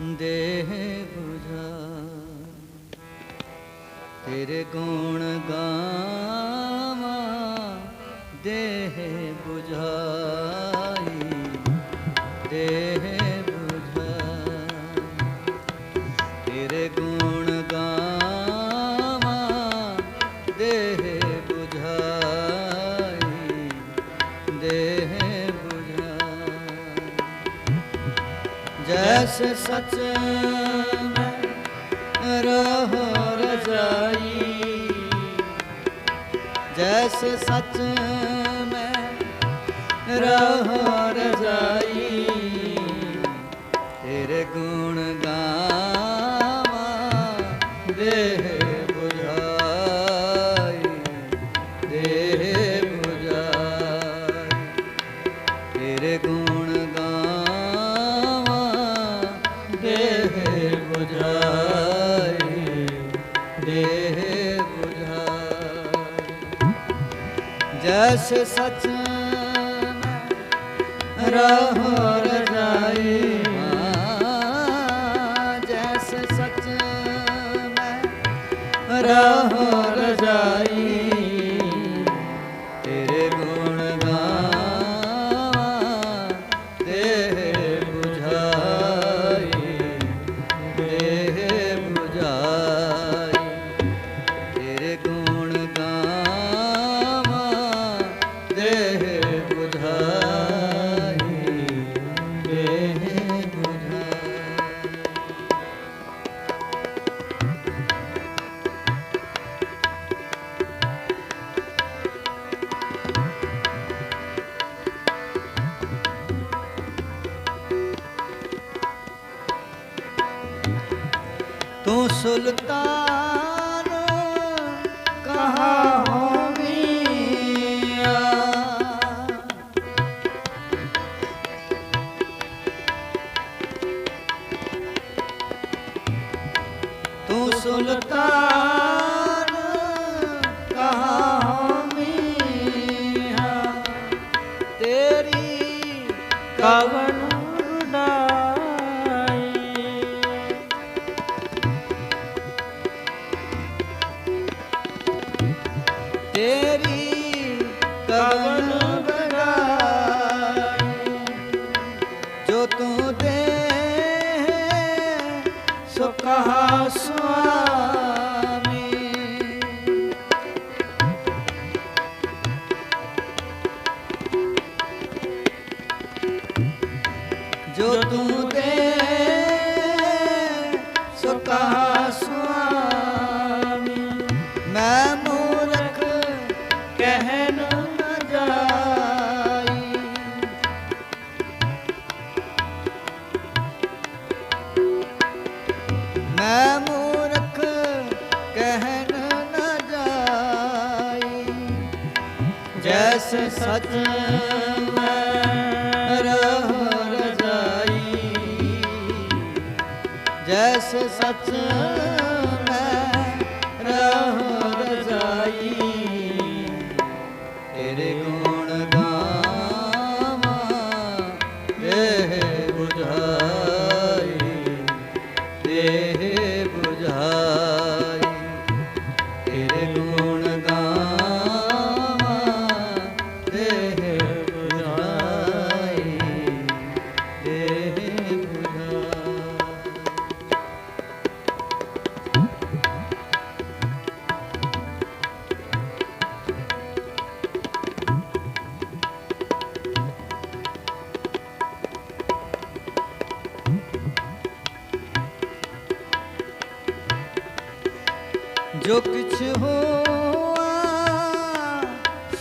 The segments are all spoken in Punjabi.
ਦੇਹ 부ਝਾ ਤੇਰੇ ਗੁਣ ਗਾਵਾਂ, ਦੇਹ 부ਝਾਈ ਦੇਹ 부ਝਾ ਤੇਰੇ ਦੇਹ 부ਝਾਈ ਦੇਹ ਜੈਸ ਸਚ ਮੈਂ ਰਹੋ ਰਜਾਈ ਜੈਸ ਸਚ ਮੈਂ ਰਹੋ ਰਜਾਈ ਜੈਸੇ ਸਚ ਮੈਂ ਰਹੋ ਰਜਾਈ ਮਾਂ, ਜੈਸੇ ਸਚ ਮੈਂ ਰਹੋ ਰਜਾਈ ਦੇਹ ਤੇਰੀ ਕਵਨ ਬੜਾਈ ਜੋ ਤੂੰ ਦੇ ਸੋ ਸੁਆਮੀ। ਜੋ ਤੂੰ ਦੇ ਸੋ ਸੁਆਮੀ। ਸੱਚ ਦੇਹ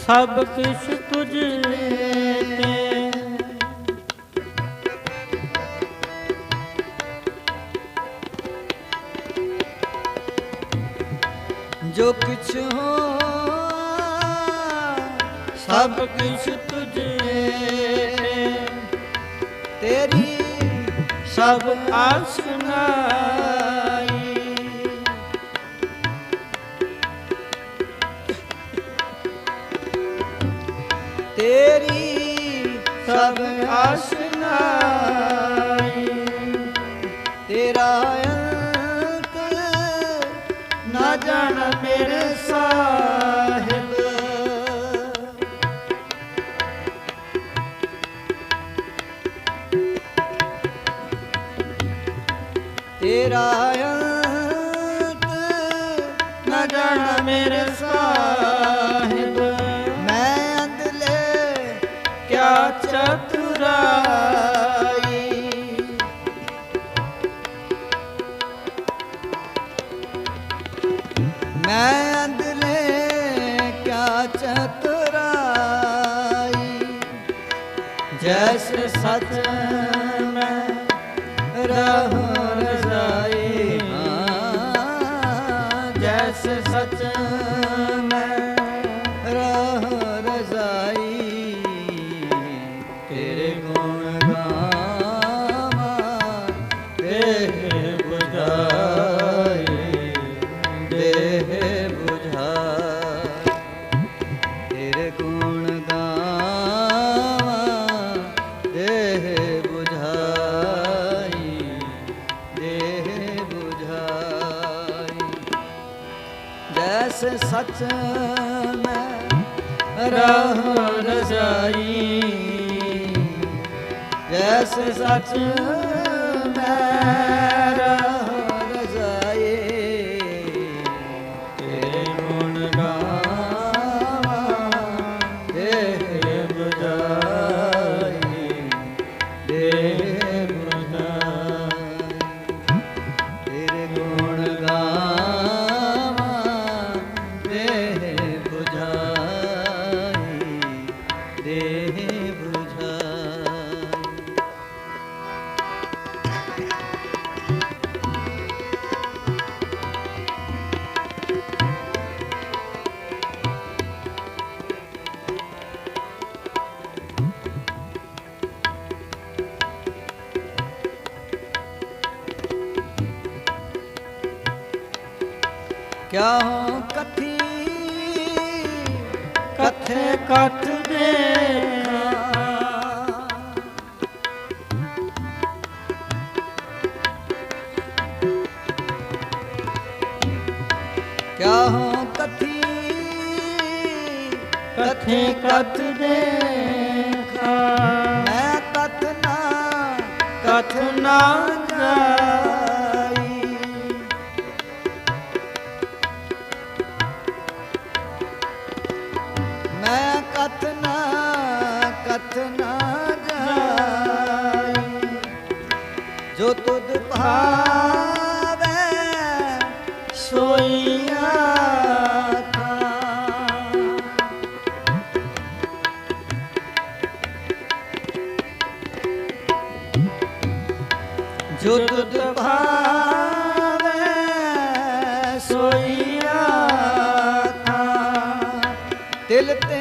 ਸਭ ਕਿਛ ਤੁਝ ਤੇ ਜੋ ਕੁਛ ਹੋ ਸਭ ਕਿਛ ਤੁਝ ਤੇਰੀ ਸਭ ਆਸਨਾਈ ਤੇਰਾ ਅੰਤ ਨਾ ਜਾਣ ਮੇਰੇ ਸਾਹਿਬ। ਮੈਂ ਅੰਦਲੇ ਕਿਆ ਚਤੁਰਾਈ। ਮੈਂ ਅੰਦਲੇ ਕਿਆ ਚਤੁਰਾਈ। ਜੈਸ ਸਚ ਮੈਂ ਰਹੋ। ਜੈਸੇ ਮੈਂ ਰਹ ਰਜ਼ਾਈ ਜੈਸੇ ਸਚ ਮੈਂ ਕਥੇ ਕਥ ਦੇਖਾ। ਮੈਂ ਕਥ ਨਾ ਕਥ ਨਾ ਜਾਈ। ਮੈਂ ਕਥ ਨਾ ਕਥ ਨਾ ਜਾਈ। ਜੋ ਤੁਧ ਸੋਈਆ ਥਾ। ਦਿਲ ਤੇਰੀ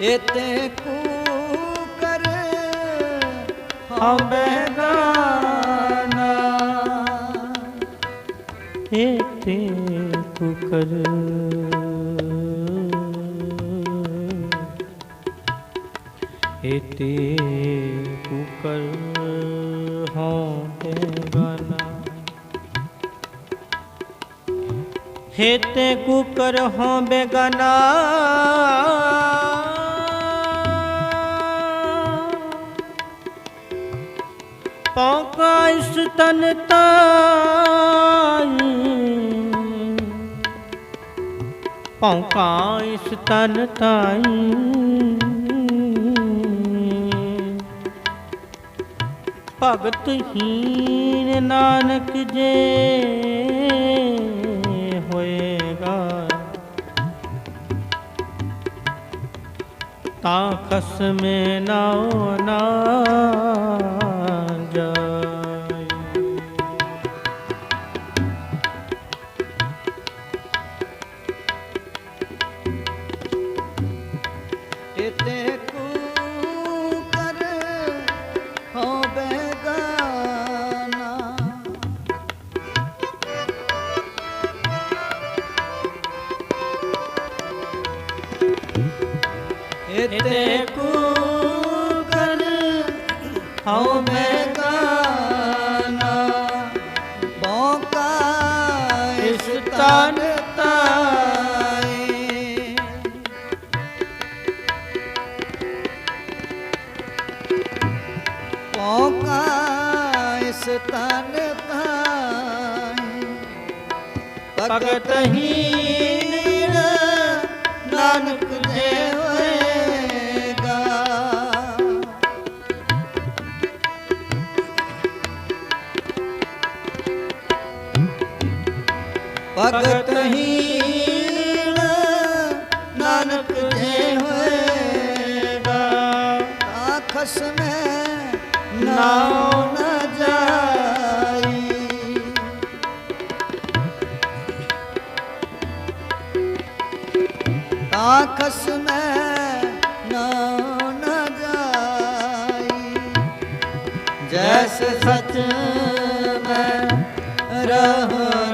ਇਤੇ ਕੂ ਕਰ ਹਮੇ ਦਾਨਾ ਇਤੇ ਕੂ ਕਰ ਇਤੇ ਕੂ ਕਰ ਹਮੇ ਦਾਨਾ ਹੇਤੇ ਕੂ ਕਰ ਹੋ ਬੇਗਨਾ ਪਉ ਤਨ ਤਾਈ। ਤਨ ਤਾਈ। ਭਗਤ ਹੀਨ ਨਾਨਕ ਜੇ ਹੋਏਗਾ ਤਾਂ ਖਸਮੇ ਨਾਉ ਨਾ ਤਨ ਤਾਈ। ਭਗਤ ਹੀਨ ਨਾਨਕ ਦੇ ਹੋਏਗਾ। ਭਗਤ ਨਾਨਕ ਦੇ ਹੋਏਗਾ। ਆਖਸ ਮੈਂ ਨਾਉ ਨ ਆਖਸ ਮੈਂ ਨਾਉ ਨ ਜਾਈ ਜੈਸ ਸਚ ਮੈਂ ਰਹ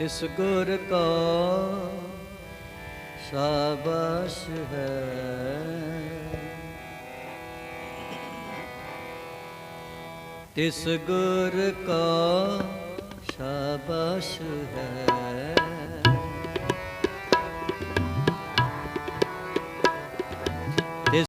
ਇਸ ਗੁਰ ਕਾ ਸ਼ਾਬਾਸ਼ ਹੈ। ਤਿਸ ਗੁਰ ਕਾ ਸ਼ਾਬਾਸ਼ ਹੈ।